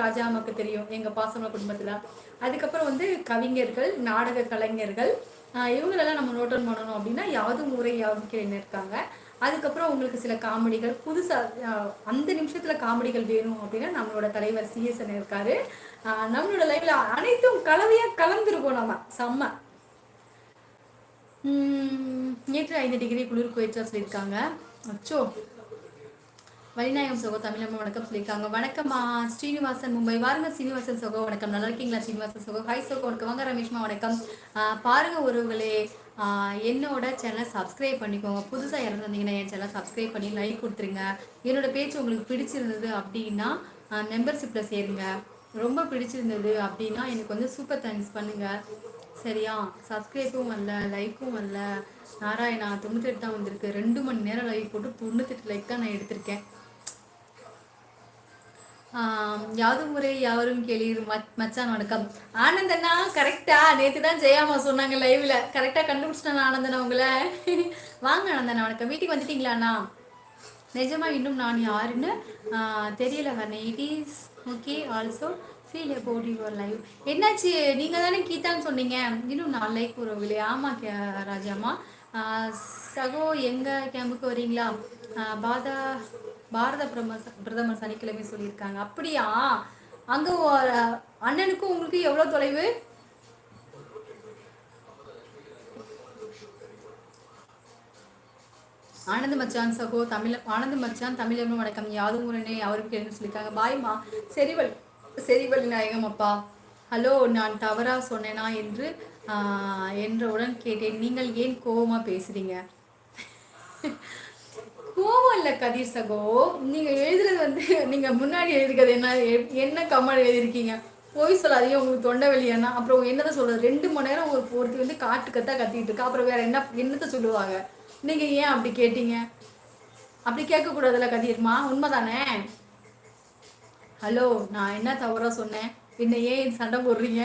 ராஜா அம்மாக்கு தெரியும் எங்க பாசமல குடும்பத்துல. அதுக்கப்புறம் வந்து கவிஞர்கள் நாடக கலைஞர்கள் இவங்களெல்லாம் நம்ம நோட் பண்ணணும் அப்படின்னா யாதும் ஊரை யாவும் கேள்வி இருக்காங்க அதுக்கப்புறம் உங்களுக்கு சில காமெடிகள் புதுசா அந்த நிமிஷத்துல காமெடிகள் வேணும் அப்படின்னா நம்மளோட தலைவர் சிஎஸ்என் இருக்காரு. நம்மளோட லைஃப்ல அனைத்தும் கலவையா கலந்துருக்கோம் நம்ம. செம்ம. நேற்று ஐந்து டிகிரி குளிர் குவைச்சா சொல்லியிருக்காங்க. அச்சோ. வலிநாயகம் சகோ தமிழம்மா வணக்கம் சொல்லியிருக்காங்க. வணக்கம்மா. ஸ்ரீனிவாசன் மும்பை. வாருங்க ஸ்ரீனிவாசன் சகோ வணக்கம். நல்லா இருக்கீங்களா ஸ்ரீனிவாசன் சகோ? ஹாய் சகோ வணக்கம். வாங்க ரமேஷ்மா வணக்கம். பாருங்க உறவுகளே. என்னோட சேனலை சப்ஸ்கிரைப் பண்ணிக்கோங்க. புதுசாக இறந்துருந்தீங்கன்னா என் சேனலை சப்ஸ்கிரைப் பண்ணி லைக் கொடுத்துருங்க. என்னோட பேச்சு உங்களுக்கு பிடிச்சிருந்தது அப்படின்னா மெம்பர்ஷிப்பில் சேருங்க. ரொம்ப பிடிச்சிருந்தது அப்படின்னா எனக்கு வந்து சூப்பர் தேங்க்ஸ் பண்ணுங்கள் சரியா? சப்ஸ்கிரைப்பும் வரல லைக்கும் வரல. நாராயணா தொண்ணூத்தெட்டு தான் வந்திருக்கு. ரெண்டு மணி நேரம் லைக் போட்டு தொண்ணூத்தெட்டு லைக் தான் நான் எடுத்திருக்கேன். யாது முறை யாவரும் கேளீர் மச்சான் வணக்கம். ஆனந்தண்ணா கரெக்டா நேற்று தான் ஜெயாமா சொன்னாங்க லைவ்ல கரெக்டா கண்டுபிடிச்சிட்டேன் ஆனந்தண்ணா உங்களை? வாங்க ஆனந்தண்ணா வணக்கம். வீட்டுக்கு வந்துட்டீங்களாண்ணா நிஜமா இன்னும் நான் யாருன்னு தெரியல வரேன் it is okay also feel about your life என்னாச்சு? நீங்கள் தானே கீதான்னு சொன்னீங்க. இன்னும் நான் லைக் உறவுகளே ஆமாம் கே ராஜாமா. சகோ எங்கள் கேம்புக்கு வரீங்களா? பாதா பாரத பிரம பிரதமர் சனிக்கிழமை சொல்லியிருக்காங்க. அப்படியா? அங்க அண்ணனுக்கும் உங்களுக்கு எவ்வளவு தொலைவு? ஆனந்த மச்சான் சகோ தமிழ் ஆனந்த மச்சான் தமிழ் வணக்கம். யாதும் உடனே அவருக்கு என்ன சொல்லியிருக்காங்க. பாய்மா செரிவல் செரிவல் நாயகம் அப்பா. ஹலோ நான் தவறா சொன்னேனா என்று ஆஹ், என்றவுடன் கேட்டேன். நீங்கள் ஏன் கோபமா பேசுறீங்க? கோவம் இல்லை கதிர் சகோ. நீங்கள் எழுதுறது வந்து நீங்கள் முன்னாடி எழுதிருக்கிறது என்ன எ- என்ன கமல் எழுதிருக்கீங்க போய் சொல்லாதீங்க உங்களுக்கு தொண்டை வெளியானா அப்புறம் என்னதான் சொல்றது? ரெண்டு மணி நேரம் ஒரு ஒருத்தி வந்து காட்டு கத்தா கத்திட்டு இருக்கா? அப்புறம் வேற என்ன என்னத்தை சொல்லுவாங்க? நீங்க ஏன் அப்படி கேட்டீங்க? அப்படி கேட்க கூடாதுல்ல கதிர்மா உண்மைதானே? ஹலோ நான் என்ன தவறா சொன்னேன்? என்ன ஏன் சண்டை போடுறீங்க?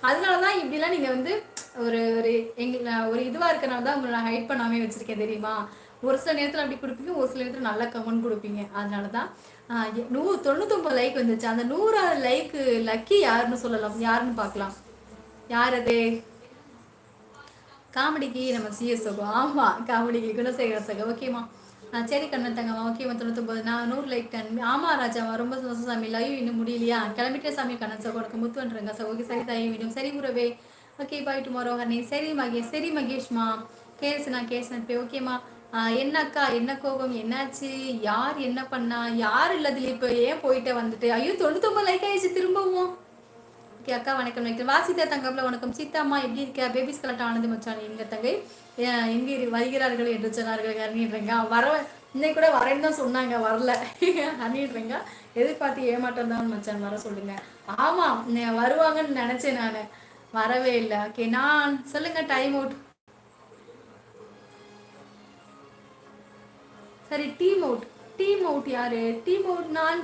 அதனால தான் இப்படிலாம் நீங்கள் வந்து ஒரு ஒரு எங்களை ஒரு இதுவாக இருக்கிறனால தான் உங்களை நான் ஹைட் பண்ணாமே வச்சுருக்கேன் தெரியுமா? ஒரு சில நேரத்தில் அப்படி கொடுப்பீங்க ஒரு சில நேரத்தில் நல்ல கமெண்ட் கொடுப்பீங்க. அதனால தான் நூறு நூ தொண்ணூத்தொம்பது லைக் வந்துச்சு. அந்த நூறாவது லைக்கு லக்கி யாருன்னு சொல்லலாம். யாருன்னு பார்க்கலாம். யார் அது? காமெடிக்கு நம்ம சிஎஸ் சகோ. ஆமாம் காமெடிக்கு குணசேகர சகோ. ஓகேம்மா சரி கண்ணன் தங்கம்மா. ஓகேம்மா தொண்ணூத்தொம்பது நான் நூறு லைக் டன் ஆமாம் ராஜாமா ரொம்ப சந்தோஷம் சாமி. லைவ் இன்னும் முடியலையா? கிளம்பிட்டே சாமி கண்ணன் சகோ உனக்கு முத்துவன்றங்க சகோ. ஓகே சரி தாய் வீடும் சரி முறவே ஓகே பாய் டுமாரோ ஹர்னி சரி மகேஷ் சரி மகேஷ்மா. கேஸ் நான் கேஸ் பே ஓகேம்மா என்னக்கா என்ன அக்கா என்ன கோபம்? என்னாச்சு? யார் என்ன பண்ணா? யார் இல்லதுல இப்போ ஏன் போயிட்டே வந்துட்டு? ஐயோ தொண்ணூத்தொம்பது லைக் ஆயிடுச்சு திரும்பவும். ஓகே அக்கா வணக்கம். வணக்கம் வாசிதா தங்கம்ல வணக்கம். சீதாம்மா எப்படி இருக்க? பேபிஸ் கலெக்ட் ஆனது மச்சான் எங்க தங்கை? ஏன் எங்க வருகிறார்கள் என்று சொன்னார்கள் ஹர்னின்றங்க வர இன்னைக்கு கூட வரேன்னு தான் சொன்னாங்க வரல. ஹர்னின்றங்க எதிர்பார்த்து ஏமாற்றம் தான் மச்சான் வர சொல்லுங்க. ஆமா வருவாங்கன்னு நினைச்சேன் நான். வரவே இல்லை. ஓகே நான் சொல்லுங்க டைம் அவுட் சரி டீம் அவுட் டீம் அவுட் யாரு? டீம் அவுட் நான்.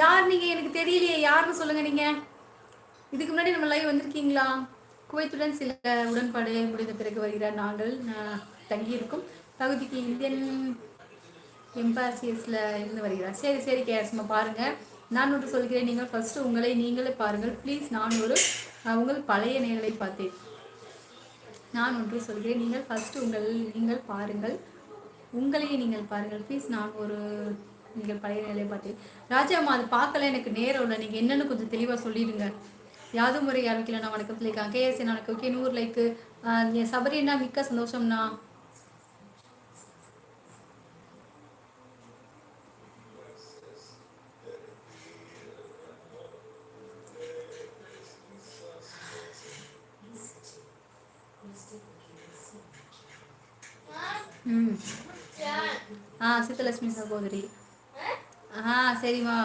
யார் நீங்கள் எனக்கு தெரியலையே. யாருன்னு சொல்லுங்கள் நீங்கள் இதுக்கு முன்னாடி நம்ம லைவ் வந்திருக்கீங்களா? குவைத்துடன் சில உடன்பாடு முடிந்த பிறகு வருகிறார் நாங்கள். தங்கியிருக்கும் பகுதிக்கு இந்தியன் எம்பாசியஸில் இருந்து வருகிறார். சரி சரி கேசுமா பாருங்கள் நான் ஒன்று சொல்கிறேன். நீங்கள் ஃபஸ்ட்டு உங்களை நீங்களே பாருங்கள். ப்ளீஸ் நான் ஒரு உங்கள் பழைய நேர்களை பார்த்தேன். நான் ஒன்று சொல்கிறேன். நீங்கள் ஃபஸ்ட்டு உங்கள் நீங்கள் பாருங்கள். உங்களையே நீங்கள் பாருங்கள். ப்ளீஸ் நான் ஒரு நீங்கள் பழைய நிலையை பார்த்தேன். ராஜாம்மா அது பார்க்கல எனக்கு நேரம் இல்லை. நீங்கள் என்னன்னு கொஞ்சம் தெளிவாக சொல்லிடுங்க. யாது முறை ஆரம்பிக்கல நான் வணக்கம் சொல்லியிருக்கேன் கேஎஸ்சி எனக்கு ஓகே நூறு லைக்கு சபரினா மிக்க சந்தோஷம்ண்ணா. ம். ஆ சித்தலட்சுமி சகோதரி. ஆ சரிம்மா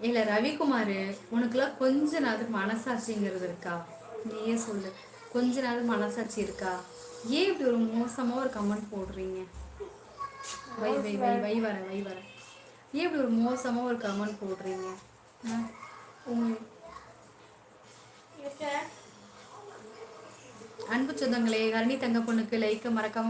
இல்லை ரவிக்குமார் உனக்குலாம் கொஞ்ச நாள் மனசாட்சிங்கிறது இருக்கா? நீயே சொல்லு. கொஞ்ச நாள் மனசாட்சி இருக்கா? ஏன் இப்படி ஒரு மோசமா ஒரு கமெண்ட் போடுறீங்க? வை வை வை வை வரேன் வை வரேன். ஏன் இப்படி ஒரு மோசமா ஒரு கமெண்ட் போடுறீங்க? ஆ? அன்பு சொந்தங்களே ஹரணி தங்க பொண்ணுக்கு லைக்க மறக்காம